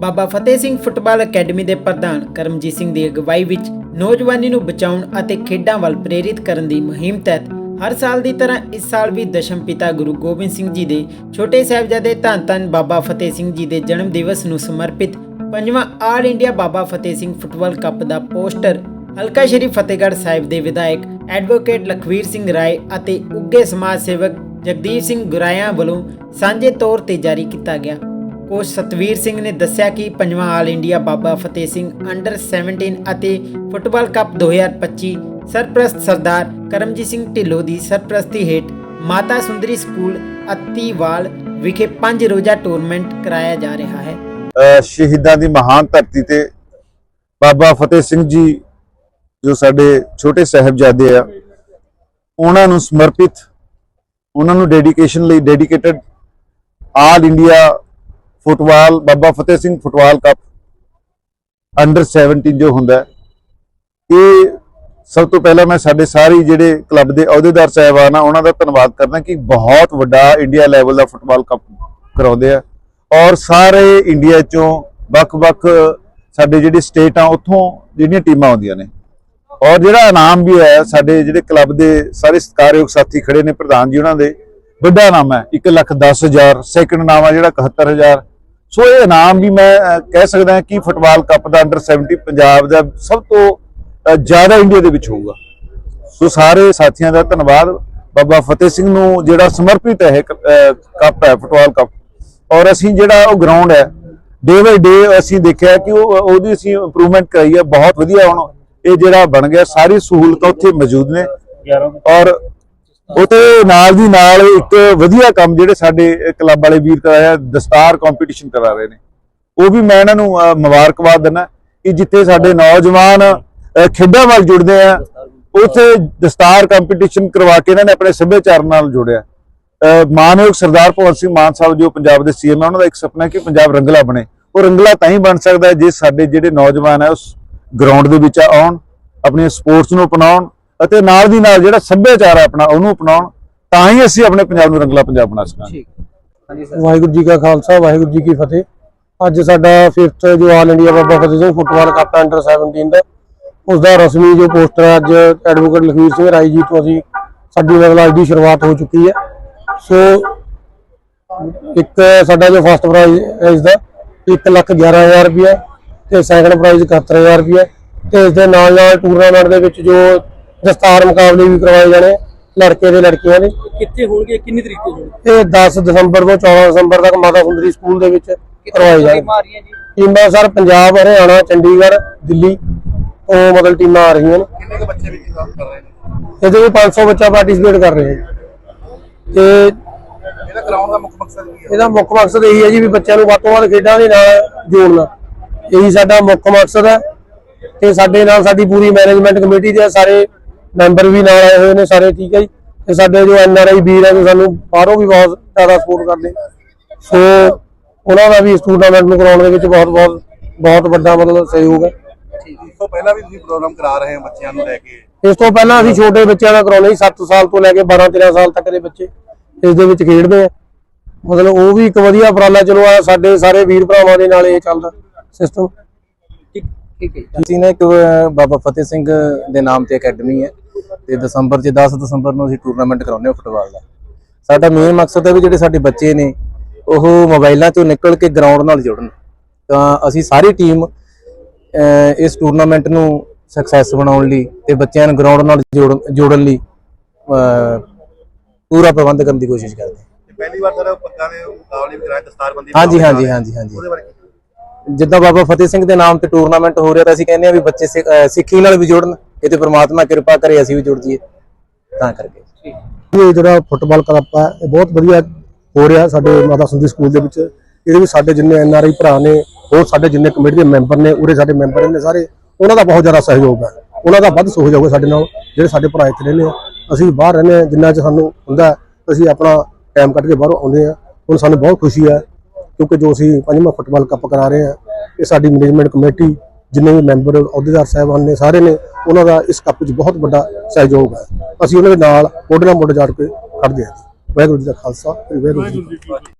ਬਾਬਾ Fateh Singh football academy ਦੇ ਪ੍ਰਧਾਨ ਕਰਮਜੀਤ ਸਿੰਘ ਦੀ ਅਗਵਾਈ ਵਿੱਚ ਨੌਜਵਾਨੀ ਨੂੰ ਬਚਾਉਣ ਅਤੇ ਖੇਡਾਂ ਵੱਲ ਪ੍ਰੇਰਿਤ ਕਰਨ ਦੀ ਮੁਹਿੰਮ ਤਹਿਤ ਹਰ ਸਾਲ ਦੀ ਤਰ੍ਹਾਂ ਇਸ ਸਾਲ ਵੀ ਦਸ਼ਮ ਪਿਤਾ ਗੁਰੂ ਗੋਬਿੰਦ ਸਿੰਘ ਜੀ ਦੇ ਛੋਟੇ ਸਾਹਿਬਜ਼ਾਦੇ ਧੰਨ ਧੰਨ ਬਾਬਾ ਫਤਿਹ ਸਿੰਘ ਜੀ ਦੇ ਜਨਮ ਦਿਵਸ ਨੂੰ ਸਮਰਪਿਤ ਪੰਜਵਾਂ all India Baba Fateh Singh football cup ਦਾ ਪੋਸਟਰ ਹਲਕਾ ਸ਼੍ਰੀ ਫਤਿਹਗੜ੍ਹ ਸਾਹਿਬ ਦੇ ਵਿਧਾਇਕ ਐਡਵੋਕੇਟ ਲਖਵੀਰ ਸਿੰਘ ਰਾਏ ਅਤੇ ਉੱਗੇ ਸਮਾਜ ਸੇਵਕ ਜਗਦੀਪ ਸਿੰਘ ਗੁਰਾਇਆ ਵੱਲੋਂ ਸਾਂਝੇ ਤੌਰ ਤੇ ਜਾਰੀ ਕੀਤਾ ਗਿਆ। ਕੋਚ ਸਤਵੀਰ ਸਿੰਘ ਨੇ ਦੱਸਿਆ ਕਿ ਪੰਜਵਾਂ ਆਲ ਇੰਡੀਆ ਬਾਬਾ ਫਤਿਹ ਸਿੰਘ ਅੰਡਰ 17 ਅਤੇ ਫੁੱਟਬਾਲ ਕੱਪ 2025 ਸਰਪ੍ਰਸਤ ਸਰਦਾਰ ਕਰਮਜੀਤ ਸਿੰਘ ਢਿੱਲੋਂ ਦੀ ਸਰਪ੍ਰਸਤੀ ਹੇਠ ਮਾਤਾ ਸੁੰਦਰੀ ਸਕੂਲ ਅਤੀਵਾਲ ਵਿਖੇ ਪੰਜ ਰੋਜ਼ਾ ਟੂਰਨਾਮੈਂਟ ਕਰਾਇਆ ਜਾ ਰਿਹਾ ਹੈ। ਸ਼ਹੀਦਾਂ ਦੀ ਮਹਾਨ ਧਰਤੀ ਤੇ ਬਾਬਾ ਫਤਿਹ ਸਿੰਘ ਜੀ, ਜੋ ਸਾਡੇ ਛੋਟੇ ਸਾਹਿਬਜ਼ਾਦੇ ਆ, ਉਹਨਾਂ ਨੂੰ ਸਮਰਪਿਤ, ਉਹਨਾਂ ਨੂੰ ਡੈਡੀਕੇਸ਼ਨ ਲਈ dedicated all India football, Baba Fateh Singh football cup under 17 ਜੋ ਹੁੰਦਾ ਇਹ ਸਭ ਤੋਂ ਪਹਿਲਾਂ ਮੈਂ ਸਾਡੇ ਸਾਰੇ ਜਿਹੜੇ ਕਲੱਬ ਦੇ ਅਹੁਦੇਦਾਰ ਸਾਹਿਬਾਨ ਆ, ਉਹਨਾਂ ਦਾ ਧੰਨਵਾਦ ਕਰਦਾ ਕਿ ਬਹੁਤ ਵੱਡਾ ਇੰਡੀਆ ਲੈਵਲ ਦਾ ਫੁੱਟਬਾਲ ਕੱਪ ਕਰਾਉਂਦੇ ਆ ਔਰ ਸਾਰੇ ਇੰਡੀਆ ਚੋਂ ਵੱਖ-ਵੱਖ ਸਾਡੇ ਜਿਹੜੇ ਸਟੇਟ ਆ, ਉੱਥੋਂ ਜਿਹੜੀਆਂ ਟੀਮਾਂ ਆਉਂਦੀਆਂ ਨੇ। ਔਰ ਜਿਹੜਾ ਇਨਾਮ ਵੀ ਹੈ ਸਾਡੇ ਜਿਹੜੇ ਕਲੱਬ ਦੇ ਸਾਰੇ ਸਤਿਕਾਰਯੋਗ ਸਾਥੀ ਖੜੇ ਨੇ, ਪ੍ਰਧਾਨ ਜੀ ਉਹਨਾਂ ਦੇ, ਵੱਡਾ ਇਨਾਮ ਹੈ 1 ਲੱਖ 10 ਹਜ਼ਾਰ ਸੈਕੰਡ ਇਨਾਮ ਹੈ ਜਿਹੜਾ 71000 ਸੋ ਇਹ ਇਨਾਮ ਵੀ ਮੈਂ ਕਹਿ ਸਕਦਾ ਕਿ ਫੁੱਟਬਾਲ ਕੱਪ ਦਾ ਅੰਡਰ 70 ਪੰਜਾਬ ਦਾ ਸਭ ਤੋਂ ਜ਼ਿਆਦਾ ਇੰਡੀਆ ਦੇ ਵਿੱਚ ਹੋਊਗਾ। ਸੋ ਸਾਰੇ ਸਾਥੀਆਂ ਦਾ ਧੰਨਵਾਦ। ਬਾਬਾ ਫਤਿਹ ਸਿੰਘ ਨੂੰ ਜਿਹੜਾ ਸਮਰਪਿਤ ਹੈ ਇਹ ਕੱਪ ਹੈ, ਫੁੱਟਬਾਲ ਕੱਪ। ਔਰ ਅਸੀਂ ਜਿਹੜਾ ਉਹ ਗਰਾਊਂਡ ਹੈ ਡੇ ਬਾਈ ਡੇ ਅਸੀਂ ਦੇਖਿਆ ਕਿ ਉਹ ਉਹਦੀ ਅਸੀਂ ਇੰਪਰੂਵਮੈਂਟ ਕਰਾਈ ਹੈ, ਬਹੁਤ ਵਧੀਆ ਹੁਣ ਇਹ ਜਿਹੜਾ ਬਣ ਗਿਆ, ਸਾਰੀ ਸਹੂਲਤਾਂ ਉੱਥੇ ਮੌਜੂਦ ਨੇ। ਔਰ ਉਤੇ ਨਾਲ ਦੀ ਨਾਲ ਇੱਕ ਵਧੀਆ ਕੰਮ ਜਿਹੜੇ ਸਾਡੇ ਕਲੱਬ ਵਾਲੇ ਵੀਰ ਕਰਾਇਆ ਦਸਤਾਰ ਕੰਪੀਟੀਸ਼ਨ ਕਰਾ ਰਹੇ ਨੇ। ਉਹ ਵੀ ਮੈਂ ਇਹਨਾਂ ਨੂੰ ਮੁਬਾਰਕਬਾਦ ਦਿੰਦਾ ਕਿ ਜਿੱਥੇ ਸਾਡੇ ਨੌਜਵਾਨ ਖੇਡਾਂ ਵੱਲ ਜੁੜਦੇ ਆ, ਉੱਥੇ ਦਸਤਾਰ ਕੰਪੀਟੀਸ਼ਨ ਕਰਵਾ ਕੇ ਇਹਨਾਂ ਨੇ ਆਪਣੇ ਸੱਭਿਆਚਾਰ ਨਾਲ ਜੋੜਿਆ। ਮਾਨਯੋਗ ਸਰਦਾਰ ਭਗਵੰਤ ਸਿੰਘ ਮਾਨ ਸਾਹਿਬ ਜੋ ਪੰਜਾਬ ਦੇ ਸੀਐਮ ਹੈ ਉਹਨਾਂ ਦਾ ਇੱਕ ਸੁਪਨਾ ਹੈ ਕਿ ਪੰਜਾਬ ਰੰਗਲਾ ਬਣੇ। ਉਹ ਰੰਗਲਾ ਤਾਂ ਹੀ ਬਣ ਸਕਦਾ ਜੇ ਸਾਡੇ ਜਿਹੜੇ ਨੌਜਵਾਨ ਹੈ ਉਸ ਗਰਾਊਂਡ ਦੇ ਵਿੱਚ ਆਉਣ, ਆਪਣੀਆਂ ਸਪੋਰਟਸ ਨੂੰ ਅਪਣਾਉਣ ਅਤੇ ਨਾਲ ਦੀ ਨਾਲ ਜਿਹੜਾ ਸੱਭਿਆਚਾਰ ਹੈ ਆਪਣਾ ਉਹਨੂੰ ਅਪਣਾਉਣ ਤਾਂ ਹੀ ਅਸੀਂ ਆਪਣੇ ਪੰਜਾਬ ਨੂੰ ਰੰਗਲਾ ਪੰਜਾਬ ਬਣਾ ਸਕਾਂਗੇ। ਵਾਹਿਗੁਰੂ ਜੀ ਕਾ ਖਾਲਸਾ ਵਾਹਿਗੁਰੂ ਜੀ ਕੀ ਫਤਿਹ। ਅੱਜ ਸਾਡਾ 5th ਜੋ all India Baba Fateh Singh football cup under 17 ਦਾ ਉਸ ਦਾ ਰਸਮੀ ਜੋ ਪੋਸਟਰ ਅੱਜ ਐਡਵੋਕੇਟ ਲਖਵੀਰ ਸਿੰਘ ਰਾਈ ਜੀ ਤੋਂ ਅਸੀਂ ਸਾਡੀ ਮਤਲਬ ਅੱਜ ਦੀ ਸ਼ੁਰੂਆਤ ਹੋ ਚੁੱਕੀ ਹੈ। ਸੋ ਇੱਕ ਸਾਡਾ ਜੋ ਫਸਟ ਪ੍ਰਾਈਜ਼ ਹੈ ਇਸ ਦਾ 111000 ਰੁਪਏ ਤੇ ਸੈਕੰਡ ਪ੍ਰਾਈਜ਼ 71000 ਰੁਪਏ ਤੇ ਇਸ ਦੇ ਨਾਲ ਨਾਲ ਟੂਰਨਾਮੈਂਟ ਦੇ ਵਿੱਚ ਜੋ ਦਸਤਾਰ ਮੁਕਾਬਲੇ ਵੀ ਕਰਵਾਏ ਜਾਣੇ ਲੜਕੇ ਤੇ ਲੜਕੀਆਂ ਦੇ। ਕਿੱਥੇ ਹੋਣਗੇ ਕਿੰਨੀ ਤਰੀਕ ਤੇ ਹੋਣਗੇ? ਇਹ 10 ਦਸੰਬਰ ਤੋਂ 14 ਦਸੰਬਰ ਤੱਕ ਮਾਤਾ ਸੁੰਦਰੀ ਸਕੂਲ ਦੇ ਵਿੱਚ ਕਰਵਾਏ ਜਾਣਗੇ। ਟੀਮਾਂ ਜੀ? ਸਰ ਪੰਜਾਬ ਹਰਿਆਣਾ ਚੰਡੀਗੜ੍ਹ ਦਿੱਲੀ ਤੋਂ ਮਤਲਬ ਟੀਮਾਂ ਆ ਰਹੀਆਂ ਨੇ। ਕਿੰਨੇ ਕੁ ਬੱਚੇ ਵੀ ਕੰਮ ਕਰ ਰਹੇ ਨੇ? ਇਹਦੇ ਵਿੱਚ 500 ਬੱਚਾ ਪਾਰਟਿਸਿਪੇਟ ਕਰ ਰਹੇ ਹੈ ਤੇ ਇਹਦਾ ਗਰਾਊਂਡ ਦਾ ਮੁੱਖ ਮਕਸਦ ਕੀ ਹੈ ਇਹਦਾ ਮੁੱਖ ਮਕਸਦ ਇਹੀ ਹੈ ਜੀ ਵੀ ਬੱਚਿਆਂ ਨੂੰ ਵੱਧ ਤੋਂ ਵੱਧ ਖੇਡਾਂ ਦੇ ਨਾਲ ਜੋੜਨਾ। ਇਹੀ ਸਾਡਾ ਮੁੱਖ ਮਕਸਦ ਹੈ ਤੇ ਸਾਡੇ ਨਾਲ ਸਾਡੀ ਪੂਰੀ ਮੈਨੇਜਮੈਂਟ ਕਮੇਟੀ ਦੇ ਸਾਰੇ ਮੈਂਬਰ ਵੀ ਨਾਲ ਆਏ ਹੋਏ ਨੇ ਸਾਰੇ ਠੀਕ ਹੈ ਜੀ। ਤੇ ਸਾਡੇ ਜੋ ਐਨ ਆਰ ਆਈ ਵੀਰ ਹੈ ਜੋ ਸਾਨੂੰ ਬਾਹਰੋਂ ਵੀ ਬਹੁਤ ਜ਼ਿਆਦਾ ਸਪੋਰਟ ਕਰਦੇ ਸੋ ਉਹਨਾਂ ਦਾ ਵੀ ਇਸ ਟੂਰਨਾਮੈਂਟ ਨੂੰ ਕਰਾਉਣ ਦੇ ਵਿੱਚ ਬਹੁਤ ਬਹੁਤ ਬਹੁਤ ਵੱਡਾ ਮਤਲਬ ਸਹਿਯੋਗ ਹੈ। ਇਸ ਤੋਂ ਪਹਿਲਾਂ ਵੀ ਤੁਸੀਂ ਪ੍ਰੋਗਰਾਮ ਕਰਾ ਰਹੇ ਹੋ ਬੱਚਿਆਂ ਨੂੰ ਲੈ ਕੇ? ਇਸ ਤੋਂ ਪਹਿਲਾਂ ਅਸੀਂ ਛੋਟੇ ਬੱਚਿਆਂ ਦਾ ਕਰਾਉਂਦੇ ਸੀ 7 ਸਾਲ ਤੋਂ ਲੈ ਕੇ 12 13 ਸਾਲ ਤੱਕ ਦੇ ਬੱਚੇ। ਇਸ ਦੇ ਵਿੱਚ ਖੇਡਦੇ ਆ। ਮਤਲਬ ਉਹ ਵੀ ਇੱਕ ਵਧੀਆ ਉਪਰਾਲਾ ਚਲੋ ਆ ਸਾਡੇ ਸਾਰੇ ਵੀਰ ਭਰਾਵਾਂ ਦੇ ਨਾਲ ਇਹ ਚੱਲਦਾ ਸਿਸਟਮ ਠੀਕ ਹੈ ਅਸੀਂ ਨੇ ਇੱਕ ਅਹ, ਬਾਬਾ ਫਤਿਹ ਸਿੰਘ ਦੇ ਨਾਮ ਤੇ ਅਕੈਡਮੀ ਹੈ ਤੇ ਦਸੰਬਰ 'ਚ 10 ਦਸੰਬਰ ਨੂੰ ਅਸੀਂ ਟੂਰਨਾਮੈਂਟ ਕਰਾਉਂਦੇ ਹਾਂ ਫੁੱਟਬਾਲ ਦਾ। ਸਾਡਾ ਮੇਨ ਮਕਸਦ ਹੈ ਵੀ ਜਿਹੜੇ ਸਾਡੇ ਬੱਚੇ ਨੇ ਉਹ ਮੋਬਾਈਲਾਂ ਤੋਂ ਨਿਕਲ ਕੇ ਗਰਾਊਂਡ ਨਾਲ ਜੁੜਨ। ਤਾਂ ਅਸੀਂ ਸਾਰੀ ਟੀਮ ਇਸ ਟੂਰਨਾਮੈਂਟ ਨੂੰ ਸਕਸੈਸ ਬਣਾਉਣ ਲਈ ਤੇ ਬੱਚਿਆਂ ਨੂੰ ਗਰਾਊਂਡ ਨਾਲ ਜੋੜ- ਜੋੜਨ ਲਈ ਅਹ, ਪੂਰਾ ਪ੍ਰਬੰਧ ਕਰਨ ਦੀ ਕੋਸ਼ਿਸ਼ ਕਰਦੇ ਹਾਂ। ਤੇ ਪਹਿਲੀ ਵਾਰ ਸਰ ਪੱਗਾਂ ਦੇ ਮੁਕਾਬਲੇ ਵੀ ਕਰਾਏ ਦਸਤਾਰਬੰਦੀ ਹਾਂਜੀ ਹਾਂਜੀ। ਹਾਂਜੀ ਹਾਂਜੀ। ਉਹਦੇ ਬਾਰੇ ਕੀ ਜਿੱਦਾਂ ਬਾਬਾ ਫਤਿਹ ਸਿੰਘ ਦੇ ਨਾਮ ਤੇ ਟੂਰਨਾਮੈਂਟ ਹੋ ਰਿਹਾ ਤਾਂ ਅਸੀਂ ਕਹਿੰਦੇ ਆ ਵੀ ਬੱਚੇ ਸਿੱਖ- ਸਿੱਖੀ ਨਾਲ ਵੀ ਜੁੜਨ ਇਹ ਤੇ ਪ੍ਰਮਾਤਮਾ ਕਿਰਪਾ ਕਰੇ, ਅਸੀਂ ਵੀ ਜੁੜ ਜੀਏ ਤਾਂ ਕਰਕੇ। ਇਹ ਜਿਹੜਾ ਫੁੱਟਬਾਲ ਕਲੱਬ ਹੈ ਇਹ ਬਹੁਤ ਵਧੀਆ ਹੋ ਰਿਹਾ ਸਾਡੇ ਮਾਤਾ ਸੁੰਦੀ ਸਕੂਲ ਦੇ ਵਿੱਚ। ਇਹਦੇ ਵਿੱਚ ਸਾਡੇ ਜਿੰਨੇ ਐਨ ਆਰ ਆਈ ਭਰਾ ਨੇ, ਹੋਰ ਸਾਡੇ ਜਿੰਨੇ ਕਮੇਟੀ ਦੇ ਮੈਂਬਰ ਨੇ, ਉਰੇ ਸਾਡੇ ਮੈਂਬਰ ਨੇ ਸਾਰੇ, ਉਹਨਾਂ ਦਾ ਬਹੁਤ ਜ਼ਿਆਦਾ ਸਹਿਯੋਗ ਹੈ ਉਹਨਾਂ ਦਾ ਵੱਧ ਸਹਿਯੋਗ ਹੈ ਸਾਡੇ ਨਾਲ, ਜਿਹੜੇ ਸਾਡੇ ਭਰਾ ਇੱਥੇ ਰਹਿੰਦੇ ਆ। ਅਸੀਂ ਬਾਹਰ ਰਹਿੰਦੇ ਆ, ਜਿੰਨਾ ਚ ਸਾਨੂੰ ਹੁੰਦਾ, ਅਸੀਂ ਆਪਣਾ ਟਾਈਮ ਕੱਢ ਕੇ ਬਾਹਰੋਂ ਆਉਂਦੇ ਆ। ਹੁਣ ਸਾਨੂੰ ਬਹੁਤ ਖੁਸ਼ੀ ਹੈ ਕਿਉਂਕਿ ਜੋ ਅਸੀਂ ਪੰਜਵਾਂ ਫੁੱਟਬਾਲ ਕੱਪ ਕਰਾ ਰਹੇ ਹਾਂ, ਇਹ ਸਾਡੀ ਮੈਨੇਜਮੈਂਟ ਕਮੇਟੀ ਜਿੰਨੇ ਵੀ ਮੈਂਬਰ ਅਹੁਦੇਦਾਰ ਸਾਹਿਬਾਨ ਨੇ, ਸਾਰੇ ਨੇ ਉਹਨਾਂ ਦਾ ਇਸ ਕੱਪ 'ਚ ਬਹੁਤ ਵੱਡਾ ਸਹਿਯੋਗ ਹੈ। ਅਸੀਂ ਉਹਨਾਂ ਦੇ ਨਾਲ ਮੋਢੇ ਨਾਲ ਮੋਢੇ ਜੋੜ ਕੇ ਖੜਦੇ ਹਾਂ ਵਾਹਿਗੁਰੂ ਜੀ ਦਾ ਖਾਲਸਾ, ਵਾਹਿਗੁਰੂ ਜੀ ਕੀ ਫਤਿਹ।